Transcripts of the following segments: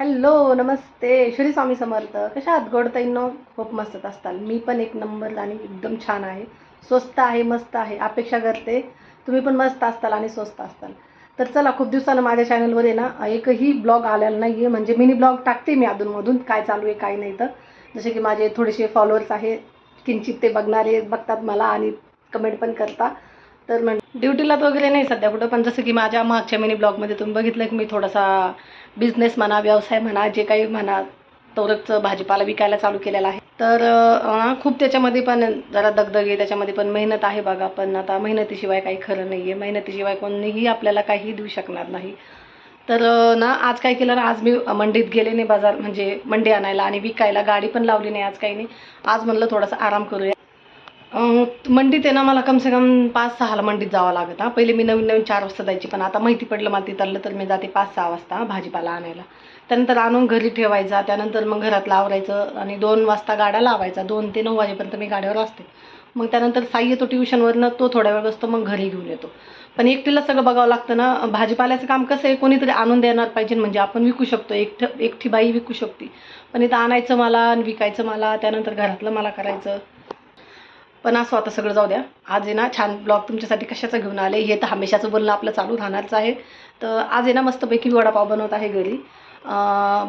Hello नमस्ते. श्री स्वामी समर्थ. कशा आहात? गोडताईंनो खूप मस्त असताल. मी पण एक नंबर आणि एकदम छान आहे. स्वस्त आहे मस्त आहे. अपेक्षा करते. तुम्ही पण मस्त असताल आणि स्वस्त असताल. तर चला खूप दिवसानं माझ्या चॅनलवर आहे ना एकही ब्लॉग आलेला नाही आहे म्हणजे मिनी ब्लॉग टाकते मी अधूनमधून काय चालू आहे काय नाही तर. जसे की माझे थोडेसे फॉलोअर्स आहे किंचित ते बघणारे बघतात मला आणि कमेंट पण करता. तर म्हण ड्युटीला तर वगैरे नाही सध्या कुठं पण जसं की माझ्या मागच्या मिनी ब्लॉगमध्ये तुम्ही बघितलं की मी थोडासा बिझनेस म्हणा व्यवसाय म्हणा जे काही म्हणा तोरकचं भाजीपाला विकायला चालू केलेला आहे. तर खूप त्याच्यामध्ये पण जरा दगदग आहे त्याच्यामध्ये पण मेहनत आहे बघा पण आता मेहनतीशिवाय काही खरं नाही आहे मेहनतीशिवाय कोणीही आपल्याला काही देऊ शकणार नाही. तर ना आज काय केलं ना आज मी मंडीत गेले नाही बाजार म्हणजे मंडी आणायला आणि विकायला गाडी पण लावली नाही आज काही नाही. आज म्हणलं थोडासा आराम करूया. मंडीत आहे ना मला कमसे कम पाच सहाला मंडीत जावं लागत हा. पहिले मी नवीन नवीन चार वाजता जायची पण आता माहिती पडलं मला तिथलं तर मी जाते पाच सहा वाजता भाजीपाला आणायला. त्यानंतर आणून घरी ठेवायचा त्यानंतर मग घरात आवरायचं आणि दोन वाजता गाड्या लावायचा दोन ते नऊ वाजेपर्यंत मी गाड्यावर असते. मग त्यानंतर साई येतो ट्युशनवरनं तो थोड्या वेळ बसतो मग घरी घेऊन येतो. पण एकटीला सगळं बघावं लागतं ना भाजीपाल्याचं काम कसं आहे कोणीतरी आणून देणार पाहिजे म्हणजे आपण विकू शकतो एकट एकटी बाई विकू शकते. पण इथं आणायचं मला आणि विकायचं मला त्यानंतर घरातलं मला करायचं. पण असं आता सगळं जाऊ द्या. आज आहे ना छान ब्लॉग तुमच्यासाठी कशाचं घेऊन आले हे तर हमेशाचं बोलणं आपलं चालू राहणारच आहे. तर आज आहे ना मस्तपैकी वडापाव बनवत आहे घरी.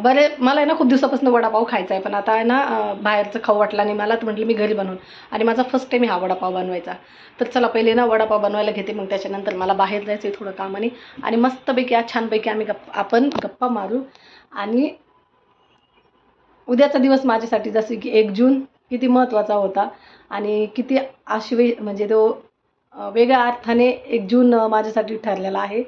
बरे मला आहे ना खूप दिवसापासून वडापाव खायचा आहे पण आता आहे ना बाहेरचं खाऊ वाटलं आणि मला तर म्हटलं मी घरी बनवून. आणि माझा फर्स्ट टाईम हा वडापाव बनवायचा. तर चला पहिले ना वडापाव बनवायला घेते मग त्याच्यानंतर मला बाहेर जायचं आहे थोडं कामाने. आणि मस्तपैकी आज छानपैकी आम्ही गप्पा आपण गप्पा मारू. आणि उद्याचा दिवस माझ्यासाठी जसे की एक जून किती महत्त्वाचा होता. आणि किती आश्वे म्हणजे तो वेगळ्या अर्थाने एक जून माझ्यासाठी ठरलेला आहे.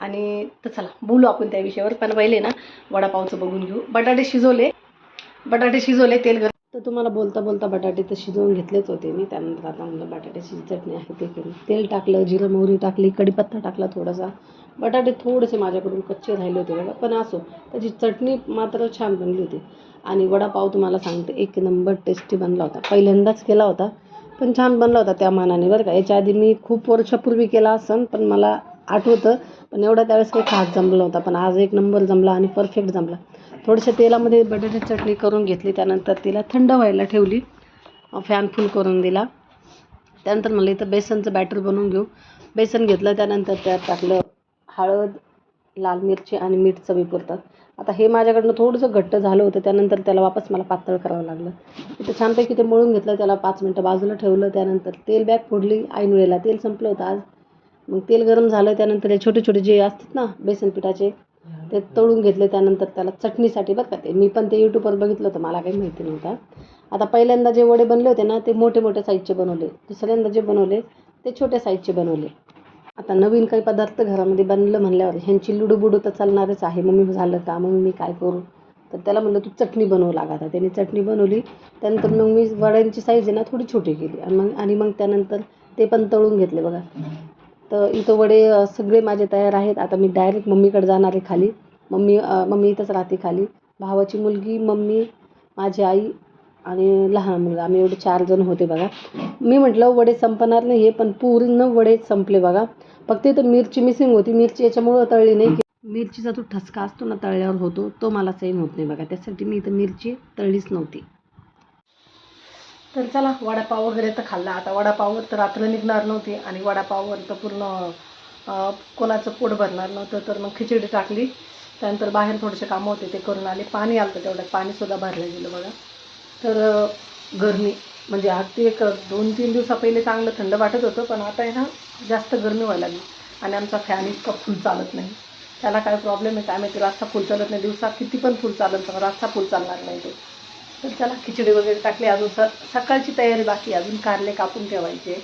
आणि तर चला बोलू आपण त्या विषयावर. पण पहिले ना वडापावचं बघून घेऊ. बटाटे शिजवले. बटाटे शिजवले तेल घर तर तुम्हाला बोलता बोलता बटाटे तर शिजवून घेतलेच होते मी. त्यानंतर आता म्हणलं बटाट्याची चटणी आहे ते केली तेल टाकलं जिरं मोहरी टाकली कढीपत्ता टाकला थोडासा. बटाटे थोडेसे माझ्याकडून कच्चे राहिले होते बघा. पण असो त्याची चटणी मात्र छान बनली होती. आणि वडापाव तुम्हाला सांगते एक नंबर टेस्टी बनला होता. पहिल्यांदाच केला होता पण छान बनला होता त्या मानाने बरं का. याच्या आधी मी खूप वर्षापूर्वी केला असन पण मला आठवतं. पण एवढा त्यावेळेस काही खास जमला होता पण आज एक नंबर जमला आणि परफेक्ट जमला. थोडंसं तेलामध्ये बटाटे चटणी करून घेतली त्यानंतर तिला थंड व्हायला ठेवली फॅन फुल करून दिला. त्यानंतर म्हणलं इथं बेसनचं बॅटर बनवून घेऊ. बेसन घेतलं त्यानंतर त्यात टाकलं हळद लाल मिरची आणि मीठ चवीपुरतं. आता हे माझ्याकडनं थोडंसं घट्ट झालं होतं त्यानंतर त्याला वापस मला पातळ करावं लागलं. इथं छानपैकी ते मळून घेतलं त्याला पाच मिनटं बाजूला ठेवलं त्यानंतर तेल बॅग फोडली. ऐन वेळेला तेल संपलं होतं आज. मग तेल गरम झालं त्यानंतर हे छोटे छोटे जे असतात ना बेसन पिठाचे ते तळून घेतले त्यानंतर त्याला चटणीसाठी बरं का ते. मी पण ते यूट्यूबवर बघितलं होतं मला काही माहिती नव्हतं. आता पहिल्यांदा जे वडे बनले होते ना ते मोठे मोठे साईजचे बनवले. दुसऱ्यांदा जे बनवले ते छोट्या साईजचे बनवले. आता नवीन काही पदार्थ घरामध्ये बनलं म्हणल्यावर ह्यांची लुडूबुडू तर चालणारच आहे. मम्मी झालं का? मग मी काय करू? तर त्याला म्हणलं तू चटणी बनवू लागा आता त्याने चटणी बनवली. त्यानंतर मग मी वड्यांची साईज आहे ना थोडी छोटी केली. आणि मग आणि मग त्यानंतर ते पण तळून घेतले बघा. तर इथं वडे सगळे माझे तयार आहेत. आता मी डायरेक्ट मम्मीकडे जाणार आहे खाली. मम्मी मम्मी इथंच राहते खाली. भावाची मुलगी मम्मी माझी आई आणि लहान मुलगा. आम्ही एवढे चार जण होते बघा. मी म्हटलं वडे संपणार नाही हे पण पूर्ण वडे संपले बघा. फक्त इथं मिरची मिसिंग होती. मिरची याच्यामुळं तळली नाही. मिरचीचा जो ठसका असतो ना तळल्यावर होतो तो मला सेम होत नाही बघा. त्यासाठी मी इथं मिरची तळलीच नव्हती. तर चला वडापाव वगैरे तर खाल्ला. आता वडापाववर तर रात्र निघणार नव्हती आणि वडापाववर तर पूर्ण कोणाचं पोट भरणार नव्हतं. तर मग खिचडी टाकली. त्यानंतर बाहेर थोडेसे कामं होते ते करून आले. पाणी आलं तेवढ्यात. पाणीसुद्धा भरलं गेलं बघा. तर गरमी. म्हणजे अगदी एक दोन तीन दिवसा पहिले चांगलं थंड वाटत होतं पण आता आहे ना जास्त गरमी व्हायला लागली. आणि आमचा फॅन इतका फुल चालत नाही. त्याला काय प्रॉब्लेम आहे काय माहिती? रास्ता फुल चालत नाही. दिवसा किती पण फुल चालत रास्ता फुल चालणार नाही तो. तर चला खिचडी वगैरे टाकली. अजून स सकाळची तयारी बाकी अजून कारले कापून ठेवायचे.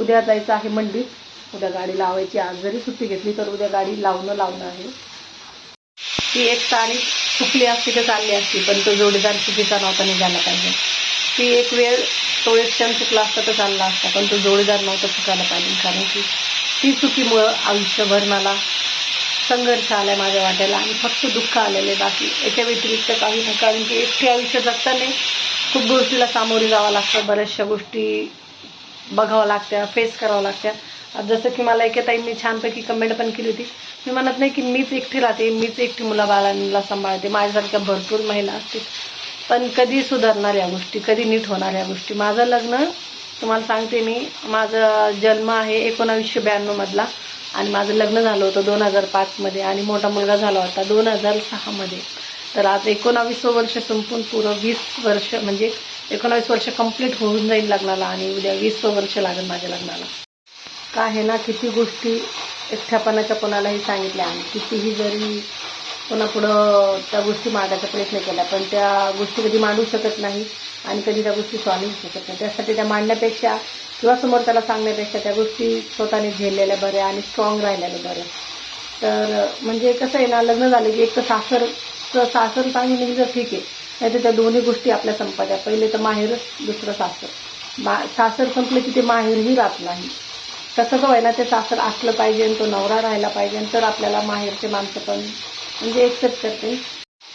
उद्या जायचं आहे मंडीत उद्या गाडी लावायची. आज जरी सुट्टी घेतली तर उद्या गाडी लावणं लावणं आहे. ती एक तारीख चुकली असती तर चालली असती पण तो जोडीदार चुकीचा नव्हता निघाला पाहिजे. ती एक वेळ तो एक क्षण चुकला असता तर चालला असता पण तो जोडीदार नव्हता चुकायला पाहिजे. कारण की ती चुकीमुळं आयुष्यभर मला संघर्ष आला आहे माझ्या वाट्याला. आणि फक्त दुःख आलेले बाकी. याच्या व्यतिरिक्त काही नाही. कारण की एकटे आयुष्य जगताना खूप गोष्टीला सामोरे जावं लागतं. बऱ्याचशा गोष्टी बघावं लागत्या फेस करावं लागत्या. जसं की मला एका ताईंनी छानपैकी कमेंट पण केली होती. मी म्हणत नाही की मीच एकटी राहते मीच एकटी मुलाबाळांना सांभाळते. माझ्यासारख्या भरपूर महिला असतील. पण कधी सुधारणार या गोष्टी? कधी नीट होणार या गोष्टी? माझं लग्न तुम्हाला सांगते मी माझा जन्म आहे एकोणावीसशे ब्याण्णवमधला आणि माझं लग्न झालं होतं दोन हजार पाचमध्ये आणि मोठा मुलगा झाला होता दोन हजार सहामध्ये तर आज एकोणावीसवं वर्ष संपून पुरं वीस वर्ष म्हणजे एकोणावीस वर्ष कंप्लीट होऊन जाईल लग्नाला आणि उद्या वीसवं वर्ष लागेल माझ्या लग्नाला. का आहे ना किती गोष्टी एकट्यापणाच्या कोणालाही सांगितल्या आणि कितीही जरी कोणापुढं त्या गोष्टी मांडायचा प्रयत्न केला पण त्या गोष्टी कधी मांडू शकत नाही. आणि कधी त्या गोष्टी सॉल्व्ह शकत नाही. त्यासाठी त्या मांडण्यापेक्षा किंवा समोर त्याला सांगण्यापेक्षा त्या गोष्टी स्वतःने झेललेल्या बऱ्या आणि स्ट्रॉंग राहिलेल्या बऱ्या. तर म्हणजे कसं आहे ना लग्न झालं की एक तर सासरचं सासर चांगली निघलं ठीक आहे. नाही तर त्या दोन्ही गोष्टी आपल्या संपाद्या पहिले तर माहेरच दुसरं सासर. मा सासर संपलं की ते माहेरही राहत नाही. तसं का व्हायला ते सासर असलं पाहिजे आणि तो नवरा राहायला पाहिजे तर आपल्याला माहेरचे माणसं पण म्हणजे एक्सेप्ट करते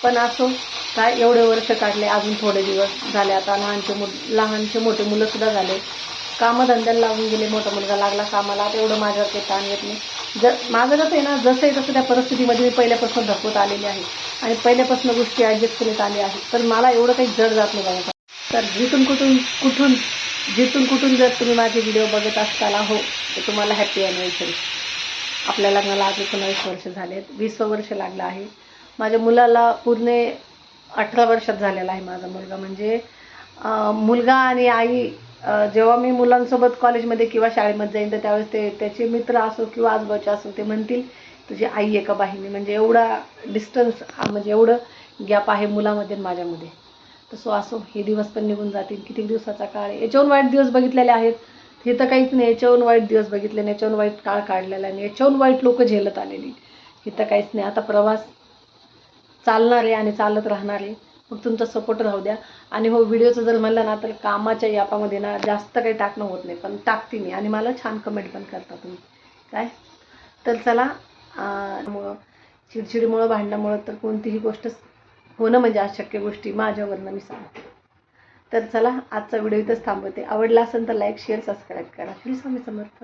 पण असो काय एवढे वर्ष काढले अजून थोडे दिवस झाले आता लहानचे मु लहानचे मोठे मुलंसुद्धा झाले. कामधंद्याला लागून गेले मोठा मुलगा लागला कामाला. आता एवढं माझ्यावर काही ताण येत नाही. ज माझं कसं आहे ना जसं आहे तसं त्या परिस्थितीमध्ये मी पहिल्यापासून धकवत आलेली आहे. आणि पहिल्यापासून गोष्टी ॲडजस्ट करत आल्या आहेत तर मला एवढं काही जड जात नाही बघा तर जिथून कुठून कुठून जिथून कुठून जर तुम्ही माझे व्हिडिओ बघत असताना हो तर तुम्हाला हॅपी ॲनिव्हर्सरी आपल्या लग्नाला आज एकोणावीस वर्ष झाले आहेत वीसवं वर्ष लागलं आहे. माझ्या मुलाला पूर्ण अठरा वर्षात झालेला आहे माझा मुलगा. म्हणजे मुलगा आणि आई जेव्हा मी मुलांसोबत कॉलेजमध्ये किंवा शाळेमध्ये जाईन तर त्यावेळेस ते त्याचे मित्र असो किंवा आजोबाचे असो ते म्हणतील तुझी आई एका बाहिनी म्हणजे एवढा डिस्टन्स म्हणजे एवढं गॅप आहे मुलामध्ये माझ्यामध्ये. तसं असो हे दिवस पण निघून जातील. किती दिवसाचा काळ आहे? याच्याहून वाईट दिवस बघितलेले आहेत. हे तर काहीच नाही. याच्याहून वाईट दिवस बघितले नाही याच्याहून वाईट काळ काढलेला नाही याच्याहून वाईट लोक झेलत आलेली हे तर काहीच नाही. आता प्रवास चालणार आहे आणि चालत राहणार. आहे मग तुमचा सपोर्ट राहू द्या. आणि हो व्हिडिओचं जर म्हणलं ना तर कामाच्या यापामध्ये ना जास्त काही टाकणं होत नाही. पण टाकते मी. आणि मला छान कमेंट पण करता तुम्ही. काय? तर चला मग चिडचिडीमुळं भांडणामुळं तर कोणतीही गोष्ट होणं म्हणजे अशक्य गोष्टी माझ्यावरनं मी सांगते. तर चला आजचा व्हिडिओ इथंच थांबवते. आवडला असेल तर लाईक शेअर सबस्क्राईब करा. श्री स्वामी समर्थ.